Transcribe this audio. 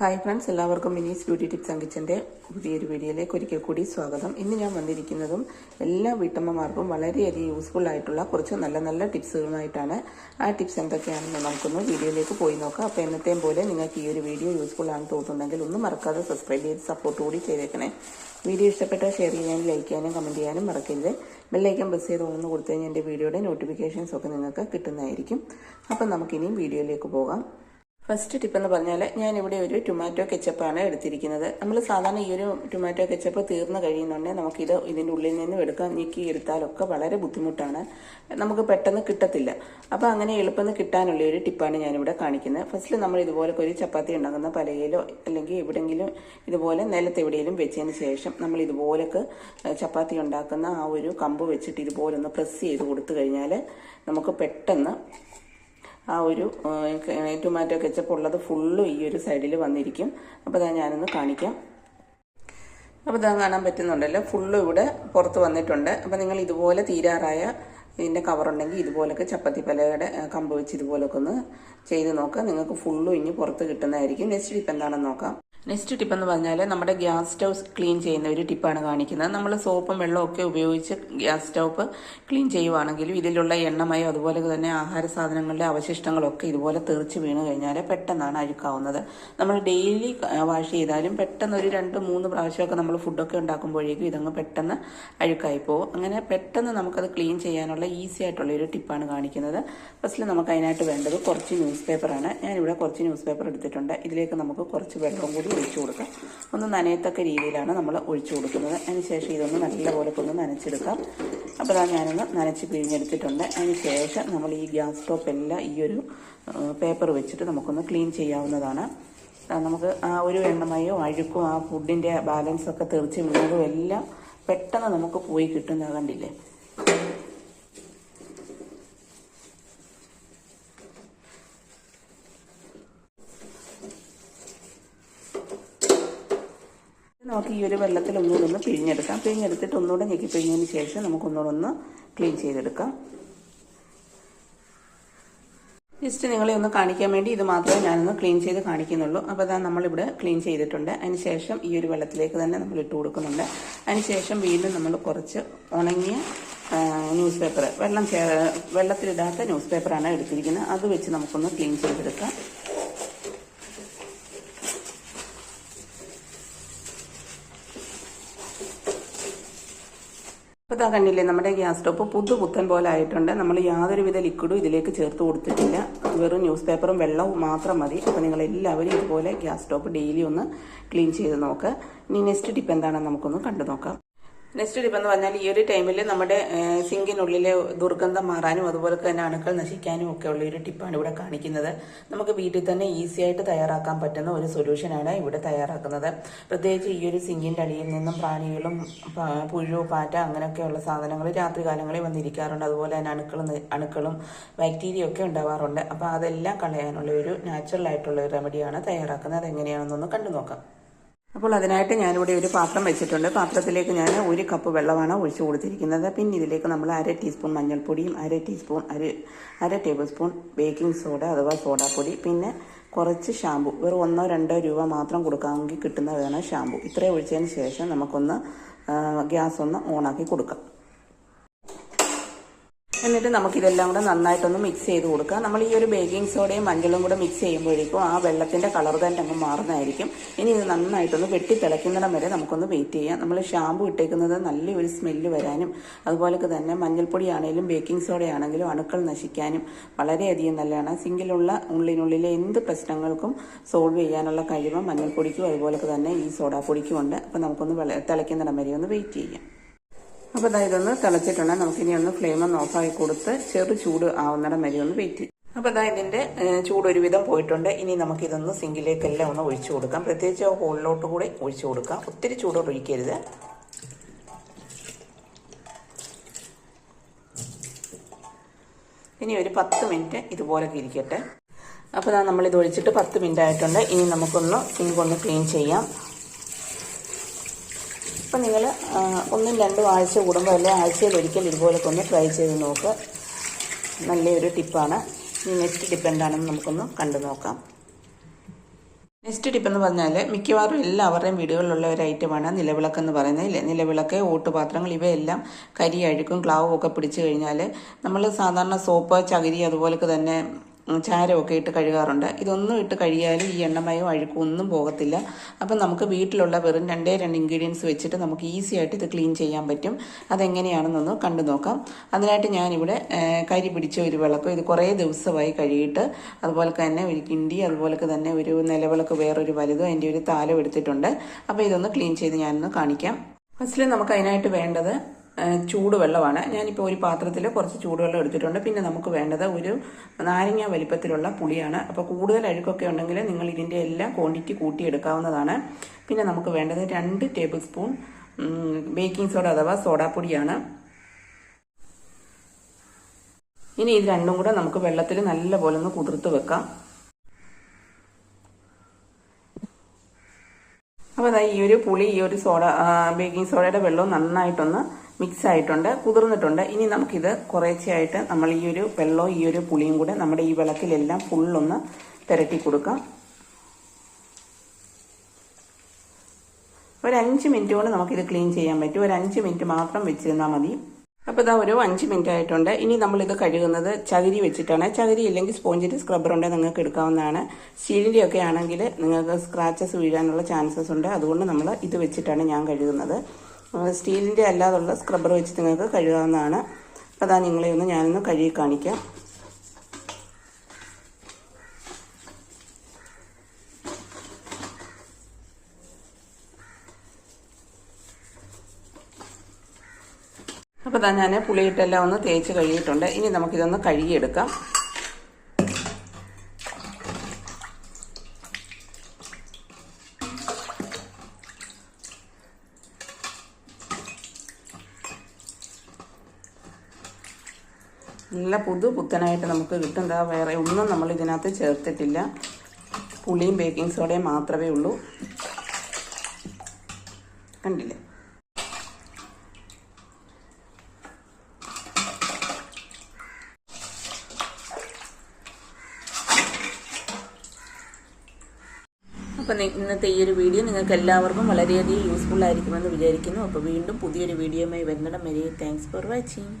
Hi friends എല്ലാവർക്കും Mini's beauty tips and കിച്ചന്റെ പുതിയൊരു വീഡിയോയിലേക്ക് ഒരിക്കൽ കൂടി സ്വാഗതം. ഇന്ന് ഞാൻ വന്നിരിക്കുന്നതും എല്ലാ വീട്ടമ്മമാർക്കും വളരെയധികം യൂസ്ഫുൾ ആയിട്ടുള്ള കുറച്ച് നല്ല നല്ല ടിപ്സുകളുമായിട്ടാണ്. ആ ടിപ്സ് എന്തൊക്കെയാണെന്ന് നമുക്കൊന്ന് വീഡിയോയിലേക്ക് പോയി നോക്കാം. അപ്പോൾ എന്നത്തെയും പോലെ നിങ്ങൾക്ക് ഈ ഒരു വീഡിയോ യൂസ്ഫുൾ ആണെന്ന് തോന്നുന്നുണ്ടെങ്കിൽ ഒന്നും മറക്കാതെ സബ്സ്ക്രൈബ് ചെയ്ത് സപ്പോർട്ട് കൂടി ചെയ്തേക്കണേ. വീഡിയോ ഇഷ്ടപ്പെട്ടാൽ ഷെയർ ചെയ്യാനും ലൈക്ക് ചെയ്യാനും കമന്റ് ചെയ്യാനും മറക്കരുത്. ബെല്ലൈക്കൻ പ്രസ് ചെയ്ത് ഒന്ന് കൊടുത്തു കഴിഞ്ഞാൽ എന്റെ വീഡിയോയുടെ നോട്ടിഫിക്കേഷൻസ് ഒക്കെ നിങ്ങൾക്ക് കിട്ടുന്നതായിരിക്കും. അപ്പം നമുക്കിനിയും വീഡിയോയിലേക്ക് പോകാം. ഫസ്റ്റ് ടിപ്പ് എന്ന് പറഞ്ഞാൽ ഞാൻ ഇവിടെ ഒരു ടൊമാറ്റോ കെച്ചപ്പാണ് എടുത്തിരിക്കുന്നത്. നമ്മൾ സാധാരണ ഈ ഒരു ടൊമാറ്റോ കെച്ചപ്പ് തീർന്നു കഴിയുന്നുണ്ടെങ്കിൽ നമുക്കിത് ഇതിന്റെ ഉള്ളിൽ നിന്നും എടുക്കാൻ നീക്കി എടുത്താലൊക്കെ വളരെ ബുദ്ധിമുട്ടാണ്. നമുക്ക് പെട്ടെന്ന് കിട്ടത്തില്ല. അപ്പോൾ അങ്ങനെ എളുപ്പം കിട്ടാനുള്ള ഒരു ടിപ്പാണ് ഞാനിവിടെ കാണിക്കുന്നത്. ഫസ്റ്റ് നമ്മൾ ഇതുപോലെ ഒരു ചപ്പാത്തി ഉണ്ടാക്കുന്ന പലയിലോ അല്ലെങ്കിൽ എവിടെയെങ്കിലും ഇതുപോലെ നിലത്ത് എവിടെയെങ്കിലും വെച്ചതിന് ശേഷം നമ്മൾ ഇതുപോലൊക്കെ ചപ്പാത്തി ഉണ്ടാക്കുന്ന ആ ഒരു കമ്പ് വെച്ചിട്ട് ഇതുപോലെ ഒന്ന് പ്രസ് ചെയ്ത് കൊടുത്തു കഴിഞ്ഞാൽ നമുക്ക് പെട്ടെന്ന് ആ ഒരു ടൊമാറ്റോ കെച്ചപ്പ് ഉള്ളത് ഫുള്ളും ഈ ഒരു സൈഡിൽ വന്നിരിക്കും. അപ്പോൾ ഇതാ ഞാനൊന്ന് കാണിക്കാം. അപ്പോൾ ഇതാ കാണാൻ പറ്റുന്നുണ്ടല്ലോ. ഫുള്ളും ഇവിടെ പുറത്ത് വന്നിട്ടുണ്ട്. അപ്പോൾ നിങ്ങൾ ഇതുപോലെ തീരാറായ ഇതിന്റെ കവറുണ്ടെങ്കിൽ ഇതുപോലൊക്കെ ചപ്പാത്തി പലയുടെ കമ്പ് വെച്ച് ഇതുപോലൊക്കെ ഒന്ന് ചെയ്ത് നോക്കാം. നിങ്ങൾക്ക് ഫുള്ളും ഇനി പുറത്ത് കിട്ടുന്നതായിരിക്കും. നെക്സ്റ്റ് ഇപ്പം എന്താണെന്ന് നോക്കാം. നെക്സ്റ്റ് ടിപ്പ് എന്ന് പറഞ്ഞാൽ നമ്മുടെ ഗ്യാസ് സ്റ്റൗ ക്ലീൻ ചെയ്യുന്ന ഒരു ടിപ്പാണ് കാണിക്കുന്നത്. നമ്മൾ സോപ്പും വെള്ളവും ഒക്കെ ഉപയോഗിച്ച് ഗ്യാസ് സ്റ്റൗപ്പ് ക്ലീൻ ചെയ്യുവാണെങ്കിലും ഇതിലുള്ള എണ്ണമയോ അതുപോലെ തന്നെ ആഹാര സാധനങ്ങളുടെ അവശിഷ്ടങ്ങളൊക്കെ ഇതുപോലെ തെറിച്ച് വീണ് കഴിഞ്ഞാൽ പെട്ടെന്നാണ് അഴുക്കാവുന്നത്. നമ്മൾ ഡെയിലി വാഷ് ചെയ്താലും പെട്ടെന്ന് ഒരു രണ്ട് മൂന്ന് പ്രാവശ്യമൊക്കെ നമ്മൾ ഫുഡൊക്കെ ഉണ്ടാക്കുമ്പോഴേക്കും ഇതങ്ങ് പെട്ടെന്ന് അഴുക്കായി പോകും. അങ്ങനെ പെട്ടെന്ന് നമുക്കത് ക്ലീൻ ചെയ്യാനുള്ള ഈസി ആയിട്ടുള്ള ഒരു ടിപ്പാണ് കാണിക്കുന്നത്. ഫസ്റ്റിൽ നമുക്ക് അതിനായിട്ട് വേണ്ടത് കുറച്ച് ന്യൂസ് പേപ്പറാണ്. ഞാനിവിടെ കുറച്ച് ന്യൂസ് പേപ്പർ എടുത്തിട്ടുണ്ട്. ഇതിലേക്ക് നമുക്ക് കുറച്ച് വെള്ളം കൂടി ഒഴിച്ചു കൊടുക്കാം. ഒന്ന് നനയത്തക്ക രീതിയിലാണ് നമ്മൾ ഒഴിച്ചു കൊടുക്കുന്നത്. അതിനുശേഷം ഇതൊന്ന് നല്ലപോലെ ഒന്ന് നനച്ചെടുക്കാം. അപ്പോൾ അതാ ഞാനൊന്ന് നനച്ച് പിഴിഞ്ഞെടുത്തിട്ടുണ്ട്. അതിന് ശേഷം നമ്മൾ ഈ ഗ്യാസ് സ്റ്റോപ്പ് എല്ലാം ഈ ഒരു പേപ്പർ വെച്ചിട്ട് നമുക്കൊന്ന് ക്ലീൻ ചെയ്യാവുന്നതാണ്. നമുക്ക് ആ ഒരു എണ്ണമയോ അഴുക്കും ആ ഫുഡിന്റെ ബാലൻസൊക്കെ തെറിച്ച് വീണതും എല്ലാം പെട്ടെന്ന് നമുക്ക് പോയി കിട്ടുന്ന കണ്ടില്ലേ നമുക്ക് ഈ ഒരു വെള്ളത്തിൽ ഒന്നുകൂടെ ഒന്ന് പിഴിഞ്ഞെടുക്കാം. പിഴിഞ്ഞെടുത്തിട്ട് ഒന്നുകൂടെ ഞെക്കി പിഴിഞ്ഞതിന് ശേഷം നമുക്കൊന്നുകൂടെ ഒന്ന് ക്ലീൻ ചെയ്തെടുക്കാം. ജസ്റ്റ് നിങ്ങളെ ഒന്ന് കാണിക്കാൻ വേണ്ടി ഇത് മാത്രമേ ഞാനൊന്ന് ക്ലീൻ ചെയ്ത് കാണിക്കുന്നുള്ളൂ. അപ്പോൾ അതാ നമ്മളിവിടെ ക്ലീൻ ചെയ്തിട്ടുണ്ട്. അതിനുശേഷം ഈ ഒരു വെള്ളത്തിലേക്ക് തന്നെ നമ്മൾ ഇട്ട് കൊടുക്കുന്നുണ്ട്. അതിനുശേഷം വീണ്ടും നമ്മൾ കുറച്ച് ഉണങ്ങിയ ന്യൂസ് പേപ്പർ വെള്ളം വെള്ളത്തിലിടാത്ത ന്യൂസ് പേപ്പറാണ് എടുത്തിരിക്കുന്നത്. അത് വെച്ച് നമുക്കൊന്ന് ക്ലീൻ ചെയ്തെടുക്കാം. കണ്ടില്ലേ നമ്മുടെ ഗ്യാസ് സ്റ്റോപ്പ് പുതു പുത്തൻ പോലെ ആയിട്ടുണ്ട്. നമ്മൾ യാതൊരുവിധ ലിക്വിഡും ഇതിലേക്ക് ചേർത്ത് കൊടുത്തിട്ടില്ല. വെറും ന്യൂസ് പേപ്പറും വെള്ളവും മാത്രം മതി. അപ്പോൾ നിങ്ങൾ എല്ലാവരും ഇതുപോലെ ഗ്യാസ് സ്റ്റോപ്പ് ഡെയിലി ഒന്ന് ക്ലീൻ ചെയ്ത് നോക്കുക ഇനി നെക്സ്റ്റ് ടിപ്പ് എന്താണെന്ന് നമുക്കൊന്ന് കണ്ടു നോക്കാം നെക്സ്റ്റ് ടിപ്പ് എന്ന് പറഞ്ഞാൽ ഈ ഒരു ടൈമിൽ നമ്മുടെ സിങ്കിനുള്ളിലെ ദുർഗന്ധം മാറാനും അതുപോലെ തന്നെ അണുക്കൾ നശിക്കാനും ഒക്കെ ഉള്ള ഒരു ടിപ്പാണ് ഇവിടെ കാണിക്കുന്നത്. നമുക്ക് വീട്ടിൽ തന്നെ ഈസി ആയിട്ട് തയ്യാറാക്കാൻ പറ്റുന്ന ഒരു സൊല്യൂഷനാണ് ഇവിടെ തയ്യാറാക്കുന്നത്. പ്രത്യേകിച്ച് ഈ ഒരു സിങ്കിന്റെ അടിയിൽ നിന്നും പ്രാണികളും പുഴു പാറ്റ അങ്ങനെയൊക്കെയുള്ള സാധനങ്ങൾ രാത്രി കാലങ്ങളിൽ വന്നിരിക്കാറുണ്ട്. അതുപോലെ തന്നെ അണുക്കളും അണുക്കളും ബാക്ടീരിയ ഒക്കെ ഉണ്ടാവാറുണ്ട്. അപ്പോൾ അതെല്ലാം കളയാനുള്ള ഒരു നാച്ചുറൽ ആയിട്ടുള്ള ഒരു റെമഡിയാണ് തയ്യാറാക്കുന്നത്. അതെങ്ങനെയാണെന്നൊന്ന് കണ്ടു നോക്കാം അപ്പോൾ അതിനായിട്ട് ഞാനിവിടെ ഒരു പാത്രം വെച്ചിട്ടുണ്ട്. പാത്രത്തിലേക്ക് ഞാൻ ഒരു കപ്പ് വെള്ളമാണ് ഒഴിച്ചു കൊടുത്തിരിക്കുന്നത്. പിന്നെ ഇതിലേക്ക് നമ്മൾ അര ടീസ്പൂൺ മഞ്ഞൾപ്പൊടിയും അര ടീസ്പൂൺ അര അര ടേബിൾ സ്പൂൺ ബേക്കിംഗ് സോഡ അഥവാ സോഡാപ്പൊടി. പിന്നെ കുറച്ച് ഷാമ്പു. വെറും ഒന്നോ രണ്ടോ രൂപ മാത്രം കൊടുക്കാമെങ്കിൽ കിട്ടുന്നതാണ് ഷാമ്പു. ഇത്രയും ഒഴിച്ചതിന് ശേഷം നമുക്കൊന്ന് ഗ്യാസ് ഒന്ന് ഓണാക്കി കൊടുക്കാം. എന്നിട്ട് നമുക്കിതെല്ലാം കൂടെ നന്നായിട്ടൊന്ന് മിക്സ് ചെയ്ത് കൊടുക്കുക. നമ്മൾ ഈ ഒരു ബേക്കിംഗ് സോഡയും മഞ്ഞളും കൂടെ മിക്സ് ചെയ്യുമ്പോഴേക്കും ആ വെള്ളത്തിന്റെ കളർ തന്നെ അങ്ങ് മാറുന്നതായിരിക്കും. ഇനി ഇത് നന്നായിട്ടൊന്ന് വെട്ടി തിളയ്ക്കുന്നിടം വരെ നമുക്കൊന്ന് വെയിറ്റ് ചെയ്യാം. നമ്മൾ ഷാമ്പു ഇട്ടേക്കുന്നത് നല്ലൊരു സ്മെല്ല് വരാനും അതുപോലെ തന്നെ മഞ്ഞൾപ്പൊടി ആണെങ്കിലും ബേക്കിംഗ് സോഡയാണെങ്കിലും അണുക്കൾ നശിക്കാനും വളരെയധികം നല്ലതാണ്. സിങ്കിലുള്ള ഉള്ളിനുള്ളിലെ എന്ത് പ്രശ്നങ്ങൾക്കും സോൾവ് ചെയ്യാനുള്ള കഴിവ് മഞ്ഞൾപ്പൊടിക്കും അതുപോലെ തന്നെ ഈ സോഡാപ്പൊടിക്കും ഉണ്ട് അപ്പോൾ നമുക്കൊന്ന് തിളയ്ക്കുന്നിടം വരെ ഒന്ന് വെയിറ്റ് ചെയ്യാം. അപ്പോൾ അതായത് ഒന്ന് നമുക്ക് നമുക്കിനി ഒന്ന് ഫ്ലെയിം ഒന്ന് ഓഫാക്കി കൊടുത്ത് ചെറു ചൂട് ആവുന്നിടം വരെ ഒന്ന് വെയിറ്റ് ചെയ്യും. അപ്പോൾ ഇതാ ഇതിന്റെ ചൂട് ഒരുവിധം പോയിട്ടുണ്ട്. ഇനി നമുക്ക് ഇതൊന്ന് സിങ്കിലേക്കെല്ലാം ഒന്ന് ഒഴിച്ചു കൊടുക്കാം. പ്രത്യേകിച്ച് ഹോളിലോട്ട് കൂടി ഒഴിച്ചു കൊടുക്കാം. ഒത്തിരി ചൂടോട് ഒഴിക്കരുത്. ഇനി ഒരു പത്ത് മിനിറ്റ് ഇതുപോലൊക്കെ ഇരിക്കട്ടെ. അപ്പോൾ നമ്മളിത് ഒഴിച്ചിട്ട് പത്ത് മിനിറ്റ് ആയിട്ടുണ്ട്. ഇനി നമുക്കൊന്ന് സിങ്ക് ഒന്ന് ക്ലീൻ ചെയ്യാം. അപ്പം നിങ്ങൾ ഒന്നും രണ്ടും ആഴ്ച കൂടുമ്പോൾ അല്ലെ ആഴ്ചയിൽ ഒരിക്കൽ ഇതുപോലൊക്കെ ഒന്ന് ട്രൈ ചെയ്ത് നോക്കുക നല്ലൊരു ടിപ്പാണ്. നെക്സ്റ്റ് ടിപ്പ് എന്താണെന്ന് നമുക്കൊന്ന് കണ്ടു നോക്കാം. നെക്സ്റ്റ് ടിപ്പ് എന്ന് പറഞ്ഞാൽ മിക്കവാറും എല്ലാവരുടെയും വീടുകളിലുള്ള ഒരു ഐറ്റമാണ് നിലവിളക്ക് എന്ന് പറയുന്നത് ഇല്ലേ? നിലവിളക്ക് ഓട്ടുപാത്രങ്ങൾ ഇവയെല്ലാം കരി അഴുക്കും ക്ലാവും ഒക്കെ പിടിച്ചു കഴിഞ്ഞാൽ നമ്മൾ സാധാരണ സോപ്പ് ചകിരി അതുപോലൊക്കെ തന്നെ ചാരമൊക്കെ ഇട്ട് കഴുകാറുണ്ട്. ഇതൊന്നും ഇട്ട് കഴുകിയാലും ഈ എണ്ണമയോ അഴുക്കും ഒന്നും പോകത്തില്ല. അപ്പം നമുക്ക് വീട്ടിലുള്ള വെറും രണ്ടേ രണ്ട് ഇൻഗ്രീഡിയൻസ് വെച്ചിട്ട് നമുക്ക് ഈസി ആയിട്ട് ഇത് ക്ലീൻ ചെയ്യാൻ പറ്റും. അതെങ്ങനെയാണെന്നൊന്ന് കണ്ടു നോക്കാം. അതിനായിട്ട് ഞാനിവിടെ കരി പിടിച്ച ഒരു വിളക്കും ഇത് കുറേ ദിവസമായി കഴുകിയിട്ട് അതുപോലെ തന്നെ ഒരു കിണ്ടി അതുപോലെ തന്നെ ഒരു നിലവിളക്ക് വേറൊരു വലുതും അതിന്റെ ഒരു താലം എടുത്തിട്ടുണ്ട്. അപ്പോൾ ഇതൊന്ന് ക്ലീൻ ചെയ്ത് ഞാനൊന്ന് കാണിക്കാം. ഫസ്റ്റിൽ നമുക്ക് അതിനായിട്ട് വേണ്ടത് ചൂടുവെള്ളമാണ്. ഞാനിപ്പോൾ ഒരു പാത്രത്തിൽ കുറച്ച് ചൂടുവെള്ളം എടുത്തിട്ടുണ്ട്. പിന്നെ നമുക്ക് വേണ്ടത് ഒരു നാരങ്ങ വലിപ്പത്തിലുള്ള പുളിയാണ്. അപ്പോൾ കൂടുതൽ അഴുക്കൊക്കെ ഉണ്ടെങ്കിൽ നിങ്ങൾ ഇതിന്റെ എല്ലാം ക്വാണ്ടിറ്റി കൂട്ടിയെടുക്കാവുന്നതാണ്. പിന്നെ നമുക്ക് വേണ്ടത് രണ്ട് ടേബിൾ സ്പൂൺ ബേക്കിംഗ് സോഡ അഥവാ സോഡാപ്പൊടിയാണ്. ഇനി ഇത് രണ്ടും കൂടെ നമുക്ക് വെള്ളത്തിൽ നല്ലപോലെ ഒന്ന് കുതിർത്ത് വെക്കാം. അപ്പോൾ അതാ ഈ ഒരു പുളി ഈ ഒരു സോഡ ബേക്കിംഗ് സോഡയുടെ വെള്ളവും നന്നായിട്ടൊന്ന് മിക്സ് ആയിട്ടുണ്ട് കുതിർന്നിട്ടുണ്ട്. ഇനി നമുക്കിത് കുറേശ്ശെയായിട്ട് നമ്മൾ ഈ ഒരു വെള്ളവും ഈ ഒരു പുളിയും കൂടെ നമ്മുടെ ഈ വിളക്കിലെല്ലാം ഫുള്ളൊന്ന് പുരട്ടി കൊടുക്കാം. ഒരു അഞ്ച് മിനിറ്റ് കൊണ്ട് നമുക്കിത് ക്ലീൻ ചെയ്യാൻ പറ്റും. ഒരു അഞ്ച് മിനിറ്റ് മാത്രം വെച്ചിരുന്നാൽ മതി. അപ്പോൾ ഇതാ ഒരു അഞ്ച് മിനിറ്റ് ആയിട്ടുണ്ട്. ഇനി നമ്മളിത് കഴുകുന്നത് ചകിരി വെച്ചിട്ടാണ്. ചകിരി ഇല്ലെങ്കിൽ സ്പോഞ്ചിന്റെ സ്ക്രബ്ബർ ഉണ്ടെങ്കിൽ നിങ്ങൾക്ക് എടുക്കാവുന്നതാണ്. സ്റ്റീലിന്റെ ഒക്കെ ആണെങ്കിൽ നിങ്ങൾക്ക് സ്ക്രാച്ചസ് വീഴാനുള്ള ചാൻസസ് ഉണ്ട്. അതുകൊണ്ട് നമ്മൾ ഇത് വെച്ചിട്ടാണ് ഞാൻ കഴുകുന്നത്. സ്റ്റീലിന്റെ അല്ലാതുള്ള സ്ക്രബ്ബർ വെച്ച് നിങ്ങൾക്ക് കഴുകാവുന്നതാണ്. അപ്പോൾ അതാ നിങ്ങളെ ഒന്ന് ഞാനൊന്ന് കഴുകി കാണിക്കാം. അപ്പോൾ ഞാൻ പുളിയിട്ടെല്ലാം ഒന്ന് തേച്ച് കഴുകിയിട്ടുണ്ട്. ഇനി നമുക്കിതൊന്ന് കഴുകിയെടുക്കാം. നല്ല പുതു പുത്തനായിട്ട് നമുക്ക് കിട്ടും. വേറെ ഒന്നും നമ്മൾ ഇതിനകത്ത് ചേർത്തിട്ടില്ല. പുളിയും ബേക്കിംഗ് സോഡയും മാത്രമേ ഉള്ളൂ. കണ്ടില്ലേ? അപ്പം ഇന്നത്തെ ഈ ഒരു വീഡിയോ നിങ്ങൾക്ക് എല്ലാവർക്കും വളരെയധികം യൂസ്ഫുൾ ആയിരിക്കുമെന്ന് വിചാരിക്കുന്നു. അപ്പോൾ വീണ്ടും പുതിയൊരു വീഡിയോയുമായി വരുന്നിടം വരെ താങ്ക്സ് ഫോർ വാച്ചിങ്